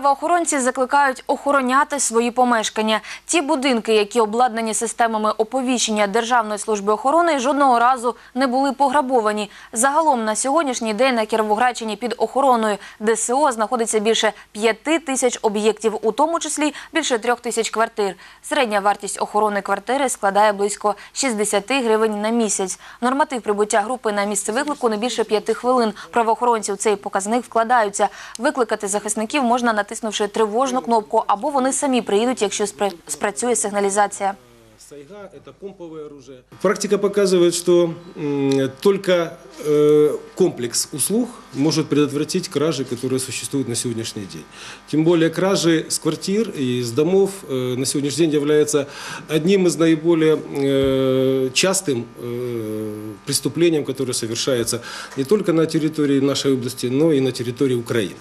Правоохоронці закликають охороняти свої помешкання. Ті будинки, які обладнані системами оповіщення Державної служби охорони, жодного разу не були пограбовані. Загалом на сьогоднішній день на Кіровоградщині під охороною ДСО знаходиться більше п'яти тисяч об'єктів, у тому числі більше трьох тисяч квартир. Середня вартість охорони квартири складає близько 60 гривень на місяць. Норматив прибуття групи на місце виклику не більше п'яти хвилин. Правоохоронці у цей показник вкладаються. Викликати захисників можна натиснувши тривожну кнопку, або вони самі приїдуть, якщо спра- спрацює сигналізація. Сайга – это помповое оружие. Практика показывает, что м, только э, комплекс услуг может предотвратить кражи, которые существуют на сегодняшний день. Тем более кражи с квартир и с домов э, на сегодняшний день является одним из наиболее э, частым э, преступлением, которое совершается не только на территории нашей области, но и на территории Украины.